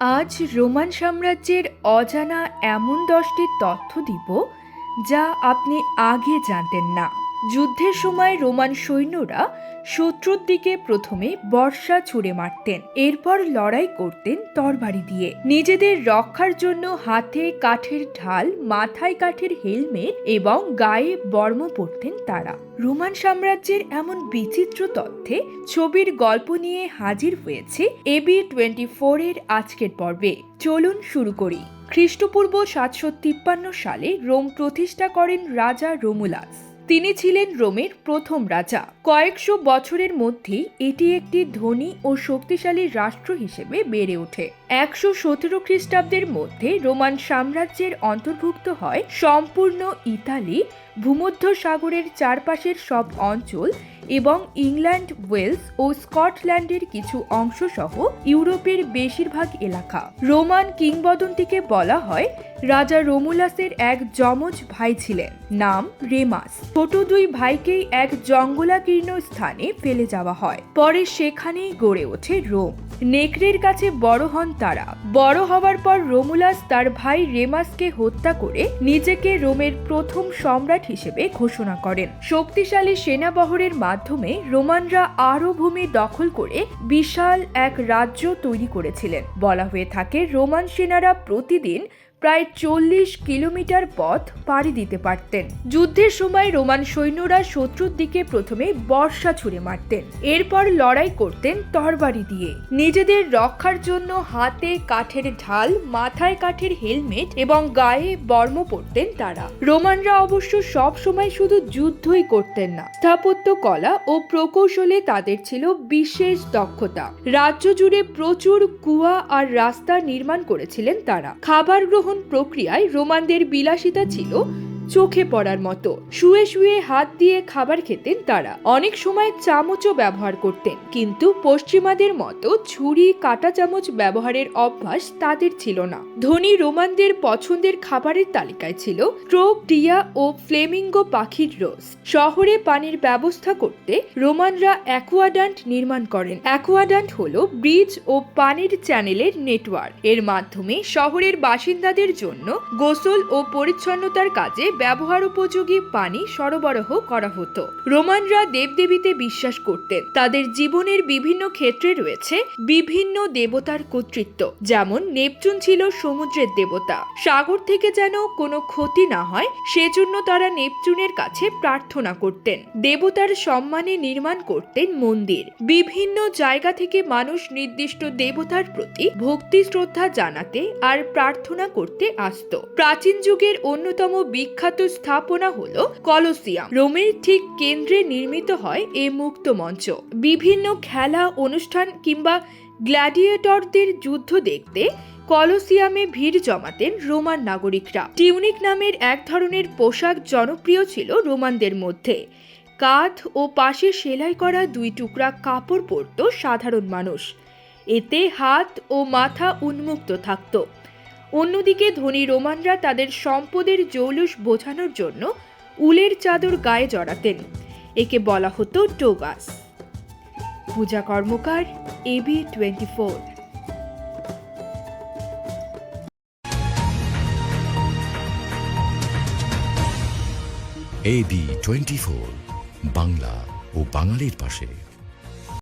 আজ রোমান সাম্রাজ্যের অজানা এমন দশটি তথ্য দিব যা আপনি আগে জানতেন না। যুদ্ধের সময় রোমান সৈন্যরা শত্রুর দিকে প্রথমে বর্ষা ছুড়ে মারতেন, এরপর লড়াই করতেন তরবারি দিয়ে। নিজেদের রক্ষার জন্য হাতে কাঠের ঢাল, মাথায় কাঠের হেলমেট এবং গায়ে বর্ম পরতেন তারা। রোমান সাম্রাজ্যের এমন বিচিত্র তথ্যে ছবির গল্প নিয়ে হাজির হয়েছে এবি টোয়েন্টি এর আজকের পর্বে। চলুন শুরু করি। খ্রিস্টপূর্ব সাতশো তিপ্পান্ন সালে রোম প্রতিষ্ঠা করেন রাজা রোমুলাস। তিনি ছিলেন রোমের প্রথম রাজা। কয়েকশো বছরের মধ্যেই এটি একটি ধনী ও শক্তিশালী রাষ্ট্র হিসেবে বেড়ে ওঠে। একশো সতেরো খ্রিস্টাব্দের মধ্যে রোমান সাম্রাজ্যের অন্তর্ভুক্ত হয় সম্পূর্ণ ইতালি ভূমধ্য সাগরের চারপাশের সব অঞ্চল এবং ইংল্যান্ড, ওয়েলস ও স্কটল্যান্ডের কিছু অংশ সহ ইউরোপের বেশিরভাগ এলাকা। রোমান কিংবদন্তিকে বলা হয় রাজা রোমুলাসের এক যমজ ভাই ছিলেন, নাম রেমাস। ছোট দুই ভাইকেই এক জঙ্গলাকীর্ণ স্থানে ফেলে যাওয়া হয়। পরে সেখানেই গড়ে ওঠে রোম। নেকড়ের কাছে বড় হন তারা। বড় হওয়ার পর রোমুলাস তার ভাই রেমাসকে হত্যা করে নিজেকে রোমের প্রথম সম্রাট হিসেবে ঘোষণা করেন। শক্তিশালী সেনাবহরের মাধ্যমে রোমানরা আরও ভূমি দখল করে বিশাল এক রাজ্য তৈরি করেছিলেন। বলা হয়ে থাকে, রোমান সেনারা প্রতিদিন প্রায় চল্লিশ কিলোমিটার পথ পাড়ি দিতে পারতেন। যুদ্ধের সময় রোমান সৈন্যরা শত্রুর দিকে প্রথমে বর্ষা ছুড়ে মারতেন। এরপর লড়াই করতেন তরবারি দিয়ে। নিজেদের রক্ষার জন্য হাতে কাঠের ঢাল, মাথায় কাঠের হেলমেট এবং গায়ে বর্ম পরতেন তারা। রোমানরা অবশ্য সব সময় শুধু যুদ্ধই করতেন না। স্থাপত্য, কলা ও প্রকৌশলে তাদের ছিল বিশেষ দক্ষতা। রাজ্য জুড়ে প্রচুর কুয়া আর রাস্তা নির্মাণ করেছিলেন তারা। খাবার গ্রহণ প্রক্রিয়ায় রোমানদের বিলাসিতা ছিল চোখে পড়ার মতো। শুয়ে শুয়ে হাত দিয়ে খাবার খেতেন তারা। অনেক সময় চামচও ব্যবহার করতেন। কিন্তু পশ্চিমাদের মতো ছুরি, কাটা চামচ ব্যবহারের অভ্যাস তাদের ছিল না। ধনী রোমানদের পছন্দের খাবারের তালিকায় ছিল ট্রোক টিয়া ও ফ্লেমিঙ্গো পাখির রোজ শহরে পানির ব্যবস্থা করতে রোমানরা অ্যাকুয়াডান্ট নির্মাণ করেন। অ্যাকুয়াডান্ট হল ব্রিজ ও পানির চ্যানেলের নেটওয়ার্ক। এর মাধ্যমে শহরের বাসিন্দাদের জন্য গোসল ও পরিচ্ছন্নতার কাজে ব্যবহার উপযোগী পানি সরবরাহ করা হতো। রোমানরা দেবদেবীতে বিশ্বাস করতেন। তাদের জীবনের বিভিন্ন ক্ষেত্রে রয়েছে বিভিন্ন দেবতার কর্তৃত্ব। যেমন নেপচুন ছিল সমুদ্রের দেবতা। সাগর থেকে যেন কোনো ক্ষতি না হয়, সেজন্য তারা নেপচুনের কাছে প্রার্থনা করতেন। দেবতার সম্মানে নির্মাণ করতেন মন্দির। বিভিন্ন জায়গা থেকে মানুষ নির্দিষ্ট দেবতার প্রতি ভক্তি শ্রদ্ধা জানাতে আর প্রার্থনা করতে আসত। প্রাচীন যুগের অন্যতম বিখ্যাত স্থাপনা হলো কলোসিয়াম। রোমের ঠিক কেন্দ্রে নির্মিত হয় এই মুক্ত মঞ্চ। বিভিন্ন খেলা অনুষ্ঠান কিংবা গ্ল্যাডিয়েটরদের যুদ্ধ দেখতে কলোসিয়ামে ভিড় জমাতেন রোমান নাগরিকরা। টিউনিক নামের এক ধরনের পোশাক জনপ্রিয় ছিল রোমানদের মধ্যে। কাঁধ ও পাশে সেলাই করা দুই টুকরা কাপড় পরত সাধারণ মানুষ। এতে হাত ও মাথা উন্মুক্ত থাকত। অন্যদিকে ধনী রোমানরা তাদের সম্পদের জৌলুস বোঝানোর জন্য উলের চাদর গায়ে জড়াতেন। একে বলা হতো togas. Puja Karmakar AB twenty four AB twenty four Bangla ও বাঙালির পাশে।